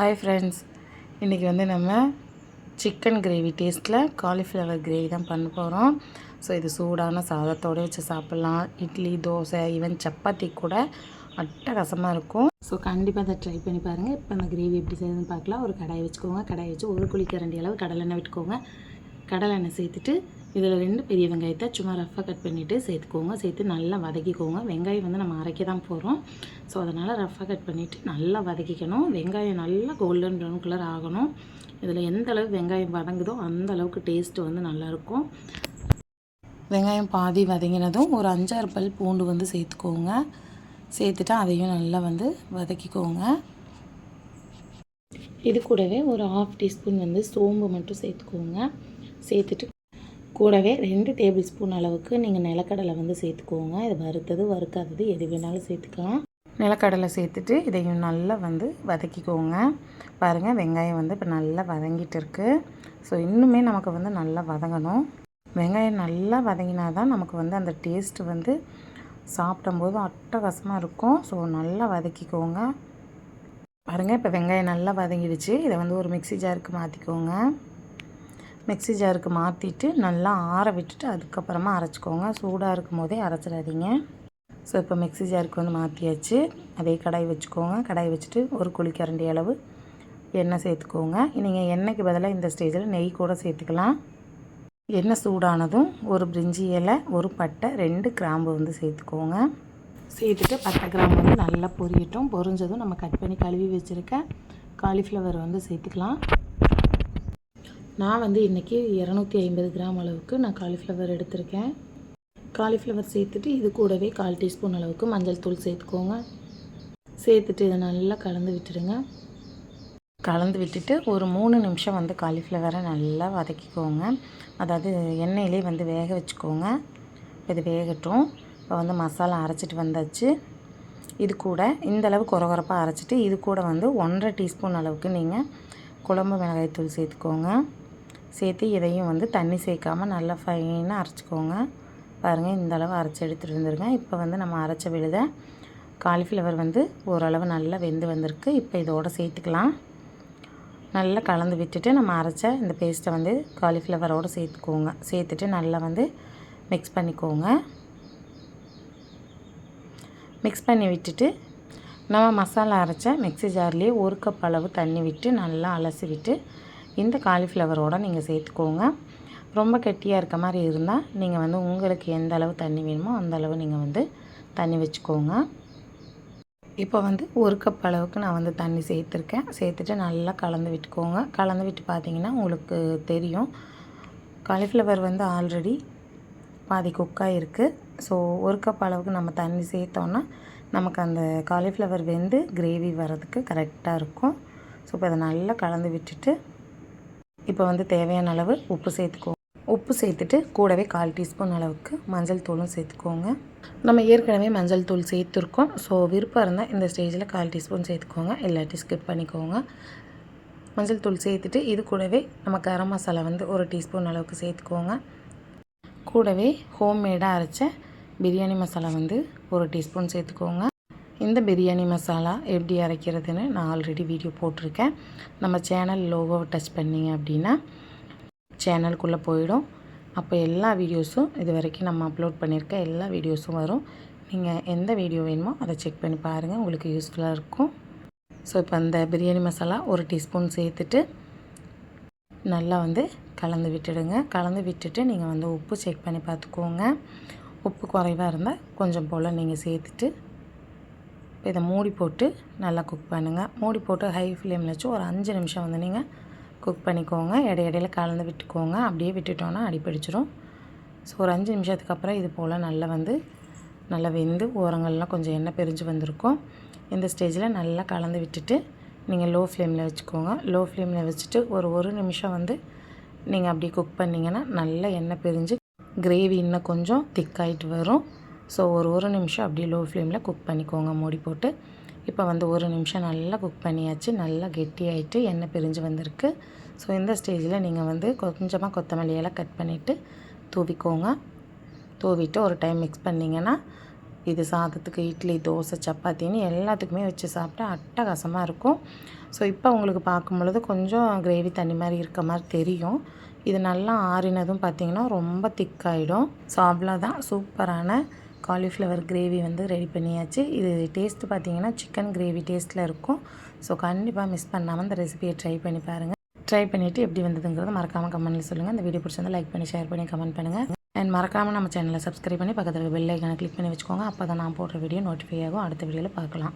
Hi friends இன்றைக்கி வந்து நம்ம சிக்கன் கிரேவி டேஸ்ட்டில் காலிஃப்ளவர் கிரேவி தான் பண்ண போகிறோம் ஸோ இது சூடான சாதத்தோடு வச்சு சாப்பிட்லாம். இட்லி தோசை ஈவன் சப்பாத்தி கூட அட்டகாசமாக இருக்கும். ஸோ கண்டிப்பாக அதை ட்ரை பண்ணி பாருங்கள் இப்போ அந்த கிரேவி எப்படி செய்யணும்னு பார்க்கலாம். ஒரு கடாயை வச்சுக்கோங்க. கடாயை வச்சு ஒரு குழிக்கரண்டி அளவு கடலெண்ணெய் விட்டுக்கோங்க. கடலெண்ணெய் சேர்த்துட்டு இதில் ரெண்டு பெரிய வெங்காயத்தை சும்மா ரஃபாக கட் பண்ணிவிட்டு சேர்த்துக்கோங்க. சேர்த்து நல்லா வதக்கிக்கோங்க. வெங்காயம் வந்து நம்ம அரைக்க தான் போகிறோம் ஸோ அதனால் ரஃபாக கட் பண்ணிவிட்டு நல்லா வதக்கிக்கணும். வெங்காயம் நல்லா கோல்டன் ப்ரௌன் கலர் ஆகணும். இதில் எந்த அளவுக்கு வெங்காயம் வதங்குதோ அந்த அளவுக்கு டேஸ்ட்டு வந்து நல்லாயிருக்கும் வெங்காயம் பாதி வதங்கினதும் ஒரு அஞ்சாறு பல் பூண்டு வந்து சேர்த்துக்கோங்க. சேர்த்துட்டு அதையும் நல்லா வந்து வதக்கிக்கோங்க. இது கூடவே ஒரு ஆஃப் டீஸ்பூன் வந்து சோம்பு மட்டும் சேர்த்துக்கோங்க. சேர்த்துட்டு கூடவே ரெண்டு டேபிள் ஸ்பூன் அளவுக்கு நீங்கள் நிலக்கடலை வந்து சேர்த்துக்கோங்க. இது வறுத்தது வறுக்காதது எது வேணாலும் சேர்த்துக்கலாம். நிலக்கடலை சேர்த்துட்டு இதையும் நல்லா வந்து வதக்கிக்கோங்க. பாருங்கள் வெங்காயம் வந்து இப்போ நல்லா வதங்கிட்டு இருக்கு. ஸோ இன்னுமே நமக்கு வந்து நல்லா வதங்கணும். வெங்காயம் நல்லா வதங்கினா தான் நமக்கு வந்து அந்த டேஸ்ட்டு வந்து சாப்பிடும்போது அட்டகாசமாக இருக்கும். ஸோ நல்லா வதக்கிக்கோங்க. பாருங்கள் இப்போ வெங்காயம் நல்லா வதங்கிடுச்சு. இதை வந்து ஒரு மிக்சி ஜாருக்கு மாற்றிக்கோங்க மிக்சி ஜாருக்கு மாற்றிட்டு நல்லா ஆற விட்டுட்டு அதுக்கப்புறமா அரைச்சிக்கோங்க. சூடாக இருக்கும் போதே அரைச்சிடாதீங்க. ஸோ இப்போ மிக்சி ஜாருக்கு வந்து மாற்றியாச்சு அதே கடாய் வச்சுக்கோங்க. கடாய் வச்சுட்டு ஒரு குழிக்கரண்டி அளவு எண்ணெய் சேர்த்துக்கோங்க. நீங்கள் எண்ணெய்க்கு பதிலாக இந்த ஸ்டேஜில் நெய் கூட சேர்த்துக்கலாம். எண்ணெய் சூடானதும் ஒரு பிரிஞ்சி இலை ஒரு பட்டை ரெண்டு கிராம்பு வந்து சேர்த்துக்கோங்க. சேர்த்துட்டு பட்டை கிராம்பு வந்து நல்லா பொரியட்டும். பொரிஞ்சதும் நம்ம கட் பண்ணி கழுவி வச்சுருக்க காலிஃப்ளவர் வந்து சேர்த்துக்கலாம். நான் வந்து இன்றைக்கி இரநூத்தி ஐம்பது கிராம் அளவுக்கு நான் காலிஃப்ளவர் எடுத்திருக்கேன். காலிஃப்ளவர் சேர்த்துட்டு இது கூடவே கால் டீஸ்பூன் அளவுக்கு மஞ்சள் தூள் சேர்த்துக்கோங்க. சேர்த்துட்டு இதை நல்லா கலந்து விட்டுடுங்க. கலந்து விட்டுட்டு ஒரு மூணு நிமிஷம் வந்து காலிஃப்ளவரை நல்லா வதக்கிக்கோங்க. அதாவது எண்ணெயிலே வந்து வேக வச்சுக்கோங்க. இது வேகட்டும். இப்போ வந்து மசாலா அரைச்சிட்டு வந்தாச்சு. இது கூட இந்த அளவு குறகுறப்பாக அரைச்சிட்டு இது கூட வந்து ஒன்றரை டீஸ்பூன் அளவுக்கு நீங்கள் குழம்பு மிளகாய்த்தூள் சேர்த்துக்கோங்க. சேர்த்து இதையும் வந்து தண்ணி சேர்க்காமல் நல்லா ஃபைனாக அரைச்சிக்கோங்க. பாருங்கள் இந்த அளவு அரைச்சி எடுத்துகிட்டு வந்துருங்க. இப்போ வந்து நம்ம அரைச்ச விழுத காலிஃப்ளவர் வந்து ஓரளவு நல்லா வெந்து வந்திருக்கு. இப்போ இதோடு சேர்த்துக்கலாம். நல்லா கலந்து விட்டுட்டு நம்ம அரைச்ச இந்த பேஸ்ட்டை வந்து காலிஃப்ளவரோடு சேர்த்துக்கோங்க. சேர்த்துட்டு நல்லா வந்து மிக்ஸ் பண்ணிக்கோங்க. மிக்ஸ் பண்ணி விட்டுட்டு நம்ம மசாலா அரைச்ச மிக்ஸி ஜார்லேயே ஒரு கப் அளவு தண்ணி விட்டு நல்லா அலசி விட்டு இந்த காலிஃப்ளவரோடு நீங்கள் சேர்த்துக்கோங்க. ரொம்ப கெட்டியாக இருக்க மாதிரி இருந்தால் நீங்கள் வந்து உங்களுக்கு எந்த அளவு தண்ணி வேணுமோ அந்த அளவு நீங்கள் வந்து தண்ணி வச்சுக்கோங்க. இப்போ வந்து ஒரு கப் அளவுக்கு நான் வந்து தண்ணி சேர்த்துருக்கேன். சேர்த்துட்டு நல்லா கலந்து விட்டுக்கோங்க. கலந்து விட்டு பார்த்தீங்கன்னா உங்களுக்கு தெரியும். காலிஃப்ளவர் வந்து ஆல்ரெடி பாதி குக்காக இருக்குது ஸோ ஒரு கப் அளவுக்கு நம்ம தண்ணி சேர்த்தோன்னா நமக்கு அந்த காலிஃப்ளவர் வெந்து கிரேவி வர்றதுக்கு கரெக்டாக இருக்கும். ஸோ இப்போ அதை நல்லா கலந்து விட்டுட்டு இப்போ வந்து தேவையான அளவு உப்பு சேர்த்துக்கோங்க உப்பு சேர்த்துட்டு கூடவே கால் டீஸ்பூன் அளவுக்கு மஞ்சள் தூளும் சேர்த்துக்கோங்க. நம்ம ஏற்கனவே மஞ்சள் தூள் சேர்த்துருக்கோம். ஸோ விருப்பம் இருந்தால் இந்த ஸ்டேஜில் கால் டீஸ்பூன் சேர்த்துக்கோங்க. இல்லாட்டி ஸ்கிப் பண்ணிக்கோங்க. மஞ்சள் தூள் சேர்த்துட்டு இது கூடவே நம்ம கரம் மசாலா வந்து ஒரு டீஸ்பூன் அளவுக்கு சேர்த்துக்கோங்க. கூடவே ஹோம்மேடாக அரைச்ச பிரியாணி மசாலா வந்து ஒரு டீஸ்பூன் சேர்த்துக்கோங்க. இந்த பிரியாணி மசாலா எப்படி அரைக்கிறதுன்னு நான் ஆல்ரெடி வீடியோ போட்டிருக்கேன். நம்ம சேனல் லோகோவை டச் பண்ணிங்க அப்படின்னா சேனலுக்குள்ளே போயிடும். அப்போ எல்லா வீடியோஸும் இது வரைக்கும் நம்ம அப்லோட் பண்ணியிருக்க எல்லா வீடியோஸும் வரும். நீங்கள் எந்த வீடியோ வேணுமோ அதை செக் பண்ணி பாருங்கள் உங்களுக்கு யூஸ்ஃபுல்லாக இருக்கும். ஸோ இப்போ அந்த பிரியாணி மசாலா ஒரு டீஸ்பூன் சேர்த்துட்டு நல்லா வந்து கலந்து விட்டுடுங்க. கலந்து விட்டுட்டு நீங்கள் வந்து உப்பு செக் பண்ணி பார்த்துக்கோங்க. உப்பு குறைவாக இருந்தால் கொஞ்சம் போல் நீங்கள் சேர்த்துட்டு இதை மூடி போட்டு நல்லா குக் பண்ணுங்கள் மூடி போட்டு ஹை ஃப்ளேமில் வச்சு ஒரு அஞ்சு நிமிஷம் வந்து நீங்கள் குக் பண்ணிக்கோங்க. இடையிடையில கலந்து விட்டுக்கோங்க. அப்படியே விட்டுட்டோன்னா அடிப்பிடிச்சிரும் ஸோ ஒரு அஞ்சு நிமிஷத்துக்கு அப்புறம் இது போல் நல்லா வந்து நல்லா வெந்து ஓரங்கள்லாம் கொஞ்சம் எண்ணெய் பிரிஞ்சு வந்திருக்கும். இந்த ஸ்டேஜில் நல்லா கலந்து விட்டுட்டு நீங்கள் லோ ஃப்ளேமில் வச்சுக்கோங்க லோ ஃப்ளேமில் வச்சுட்டு ஒரு ஒரு நிமிஷம் வந்து நீங்கள் அப்படி குக் பண்ணிங்கன்னா நல்லா எண்ணெய் பிரிஞ்சு கிரேவி இன்னும் கொஞ்சம் திக்காயிட்டு வரும். ஸோ ஒரு ஒரு நிமிஷம் அப்படியே லோ ஃப்ளேமில் குக் பண்ணிக்கோங்க. மூடி போட்டு இப்போ வந்து ஒரு நிமிஷம் நல்லா குக் பண்ணியாச்சு. நல்லா கெட்டியாயிட்டு எண்ணெய் பிரிஞ்சு வந்திருக்கு. ஸோ இந்த ஸ்டேஜில் நீங்கள் வந்து கொஞ்சமாக கொத்தமல்லியெல்லாம் கட் பண்ணிவிட்டு தூவிக்கோங்க. தூவிட்டு ஒரு டைம் மிக்ஸ் பண்ணிங்கன்னா இது சாதத்துக்கு இட்லி தோசை சப்பாத்தின்னு எல்லாத்துக்குமே வச்சு சாப்பிட்டா அட்டகாசமாக இருக்கும். ஸோ இப்போ உங்களுக்கு பார்க்கும் பொழுது கொஞ்சம் கிரேவி தண்ணி மாதிரி இருக்க மாதிரி தெரியும். இது நல்லா ஆறினதும் பார்த்திங்கன்னா ரொம்ப திக்காயிடும். ஸோ அவ்வளோதான் சூப்பரான காலிஃப்ளவர் கிரேவி வந்து ரெடி பண்ணியாச்சு. இது டேஸ்ட்டு பார்த்தீங்கன்னா சிக்கன் கிரேவி டேஸ்ட்டில் இருக்கும். ஸோ கண்டிப்பாக மிஸ் பண்ணாமல் இந்த ரெசிபியை ட்ரை பண்ணி பாருங்கள் ட்ரை பண்ணிவிட்டு எப்படி வந்ததுங்கிறத மறக்காமல் கமெண்ட்டில் சொல்லுங்கள் இந்த வீடியோ பிடிச்சிருந்தால் லைக் பண்ணி ஷேர் பண்ணி கமெண்ட் பண்ணுங்கள் அண்ட் மறக்காமல் நம்ம சேனலை சப்ஸ்கிரைப் பண்ணி பக்கத்தில் பெல் ஐக்கானை கிளிக் பண்ணி வச்சுக்கோங்க. அப்போ தான் நான் போடுற வீடியோ நோட்டிஃபை ஆகும். அடுத்த வீடியோவில் பார்க்கலாம்.